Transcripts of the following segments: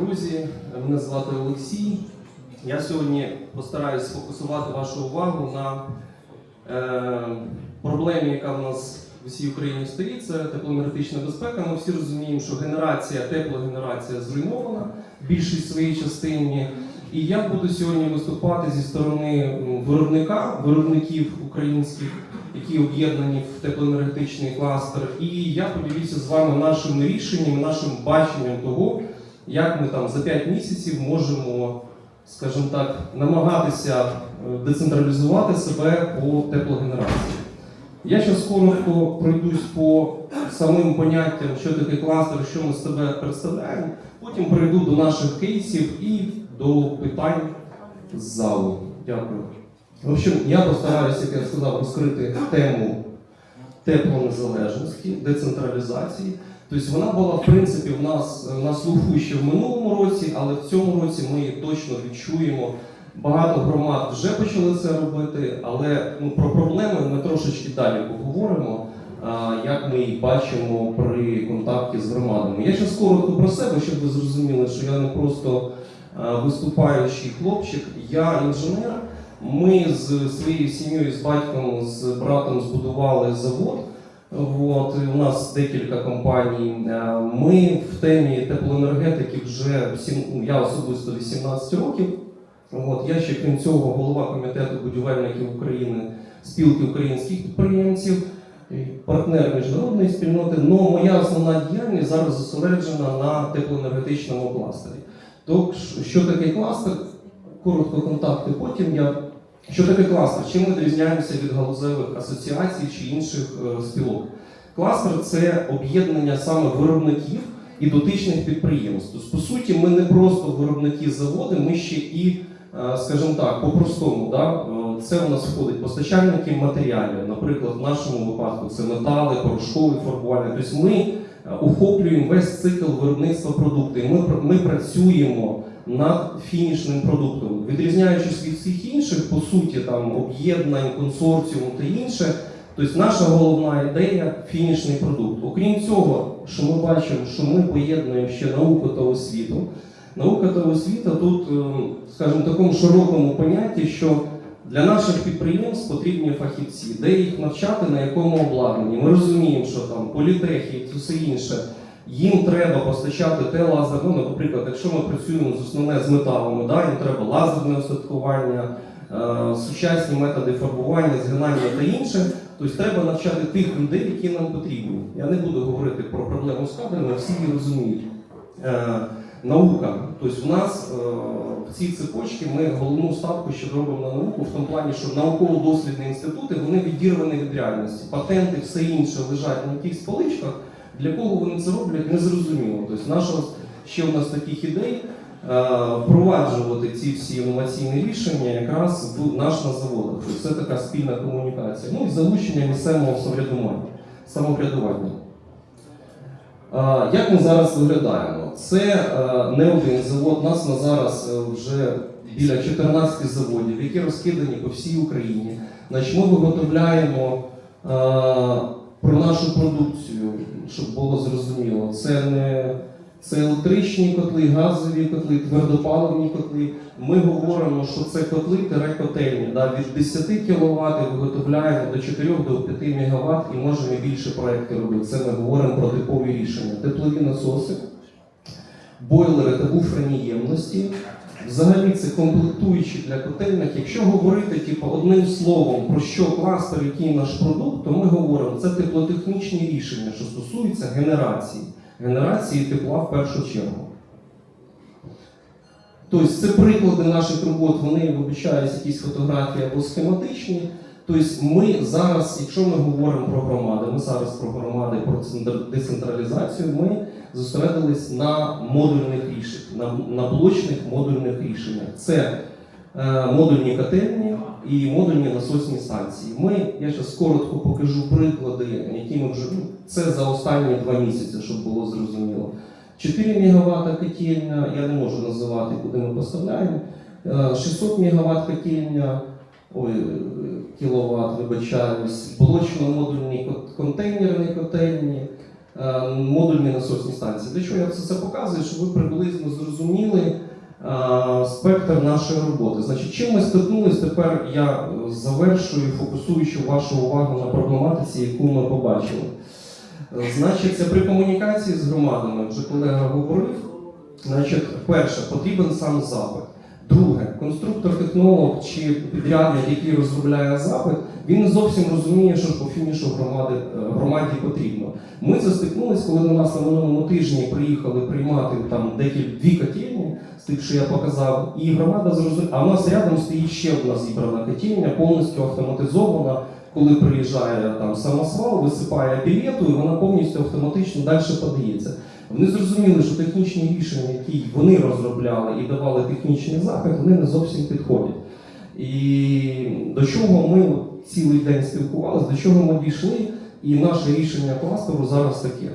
Мене звати Олексій. Я сьогодні постараюсь сфокусувати вашу увагу на е, проблемі, яка в нас в усій Україні стоїть. Це теплоенергетична безпека. Ми всі розуміємо, що генерація, теплогенерація зруйнована в більшій своїй частині. І я буду сьогодні виступати зі сторони виробника, виробників українських, які об'єднані в теплоенергетичний кластер. І я поділюся з вами нашими рішеннями, нашим баченням того, як ми там за 5 місяців можемо, скажімо так, намагатися е, децентралізувати себе по теплогенерації. Я зараз коротко пройдусь по самим поняттям, що таке кластер, що ми з себе представляємо. Потім перейду до наших кейсів і до питань з залу. Дякую. В общем, я постараюся, як я сказав, розкрити тему теплонезалежності, децентралізації. Тобто вона була, в принципі, в нас на слуху ще в минулому році, але в цьому році ми її точно відчуємо. Багато громад вже почали це робити, але ну, про проблеми ми трошечки далі поговоримо, а, як ми їх бачимо при контакті з громадами. Я зараз коротко про себе, щоб ви зрозуміли, що я не просто а, виступаючий хлопчик, я інженер. Ми з своєю сім'єю, з батьком, з братом збудували завод. От, і у нас декілька компаній. Е, Ми в темі теплоенергетики вже ну, я особисто 18 років. От, я ще крім цього голова комітету будівельників України, спілки українських підприємців, партнер міжнародної спільноти. але моя основна діяльність зараз зосереджена на теплоенергетичному кластері. То що таке кластер? Коротко контакти. Потім я що таке кластер? Чим ми відрізняємося від галузевих асоціацій чи інших е, спілок? Кластер це об'єднання саме виробників і дотичних підприємств. Тобто, по суті, ми не просто виробники заводи, ми ще і, е, скажімо так, по-простому, да? е, це у нас входить постачальники матеріалів. Наприклад, в нашому випадку це метали, порошкові фарбування. Тобто ми охоплюємо весь цикл виробництва продукту. Ми, ми працюємо над фінішним продуктом, відрізняючись від всіх інших, по суті, там об'єднань, консорціуму та інше. Тобто наша головна ідея фінішний продукт. Окрім цього, що ми бачимо, що ми поєднуємо ще науку та освіту. Наука та освіта тут, е, скажімо, в такому широкому понятті, що для наших підприємств потрібні фахівці, де їх навчати, на якому обладнанні. Ми розуміємо, що там політехи і все інше. Їм треба постачати те лазерне, ну, наприклад, якщо ми працюємо з основне з металами, да, їм треба лазерне остаткування, е, сучасні методи фарбування, згинання та інше. Тобто треба навчати тих людей, які нам потрібні. Я не буду говорити про проблему з кадрами, всі її розуміють. Е, наука. Тобто в нас е, в цій цепочці ми головну ставку ще робимо на науку в тому плані, що науково-дослідні інститути вони відірвані від реальності. Патенти, все інше лежать на якихось поличках. Для кого вони це роблять, не зрозуміло. Тобто наша ще у нас таких ідей е, впроваджувати ці всі інноваційні рішення якраз в наш на заводах. Тобто Це така спільна комунікація. Ну і залучення місцевого самоврядування. самоврядування. Е, Як ми зараз виглядаємо? Це е, не один завод. У нас на зараз вже біля 14 заводів, які розкидані по всій Україні. Значить, ми виготовляємо про нашу продукцію, щоб було зрозуміло. Це не це електричні котли, газові котли, твердопаливні котли. Ми говоримо, що це котли котельні. Да, від 10 кВт виготовляємо до 4 до 5 МВт і можемо більше проєктів робити. Це ми говоримо про типові рішення. Теплові насоси, бойлери та буферні ємності. Взагалі це комплектуючі для котельних. Якщо говорити типу, одним словом про що кластер, який наш продукт, то ми говоримо, це теплотехнічні рішення, що стосуються генерації, генерації тепла в першу чергу. Тобто це приклади наших робот, вони вибачаються якісь фотографії або схематичні. Тобто ми зараз, якщо ми говоримо про громади, ми зараз про громади, про децентралізацію, ми зосередились на модульних рішеннях, на, блочних модульних рішеннях. Це е, модульні котельні і модульні насосні станції. Ми, я зараз коротко покажу приклади, які ми вже ну, це за останні два місяці, щоб було зрозуміло. 4 МВт котельня, я не можу називати, куди ми поставляємо. Е, 600 МВт котельня, ой, кіловат, вибачаюсь, блочно-модульні контейнерні котельні, е, модульні насосні станції. Для чого я це, це показую, щоб ви приблизно зрозуміли, спектр нашої роботи. Значить, чим ми стикнулись, тепер я е, завершую, фокусуючи вашу увагу на проблематиці, яку ми побачили. Е, Значить, це при комунікації з громадами, вже колега говорив. Значить, перше, потрібен сам запит. Друге, конструктор-технолог чи підрядник, який розробляє запит, він не зовсім розуміє, що по фінішу громади, е, громаді потрібно. Ми це коли до нас на минулому тижні приїхали приймати там декілька дві котельні з тих, що я показав, і громада зрозуміла. А в нас рядом стоїть ще одна зібрана котельня, повністю автоматизована. Коли приїжджає там самосвал, висипає білету, і вона повністю автоматично далі подається. Вони зрозуміли, що технічні рішення, які вони розробляли і давали технічний захід, вони не зовсім підходять. І до чого ми цілий день спілкувалися, до чого ми дійшли, і наше рішення кластеру зараз таке: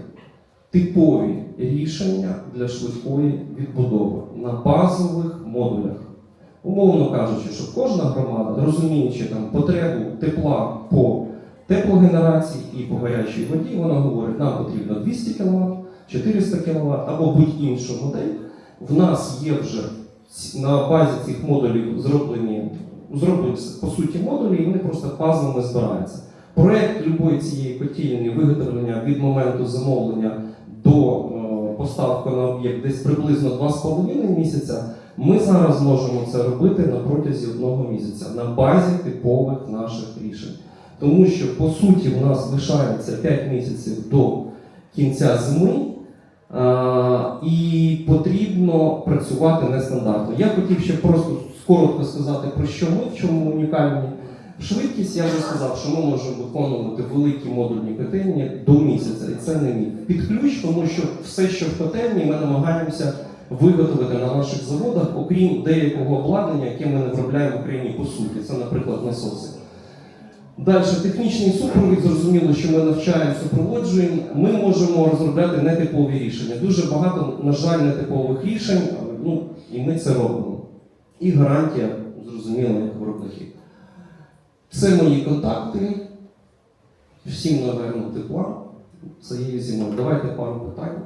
типові рішення для швидкої відбудови на базових модулях. Умовно кажучи, що кожна громада, розуміючи там потребу тепла по теплогенерації і по гарячій воді, вона говорить, нам потрібно 200 кВт, 400 кВт або будь-іншу модель. В нас є вже на базі цих модулів зроблені, зроблені по суті модулі, і вони просто фазами збираються. Проект любої цієї котельні виготовлення від моменту замовлення до е, поставки на об'єкт десь приблизно 2,5 місяця. Ми зараз можемо це робити на протязі одного місяця на базі типових наших рішень. Тому що по суті в нас лишається 5 місяців до кінця зими, і потрібно працювати нестандартно. Я хотів ще просто коротко сказати про що ми, в чому унікальні. Швидкість я вже сказав, що ми можемо виконувати великі модульні котельні до місяця, і це не міф. Під ключ, тому що все, що в котельні, ми намагаємося виготовити на наших заводах, окрім деякого обладнання, яке ми не виробляємо в Україні по суті. Це, наприклад, насоси. Далі технічний супровід, зрозуміло, що ми навчаємо, супроводжуємо. Ми можемо розробляти нетипові рішення. Дуже багато, на жаль, нетипових рішень, ну і ми це робимо. І гарантія, зрозуміло, як виробників. Це мої контакти. Всім, напевно, тепла цієї зимою. Давайте пару питань.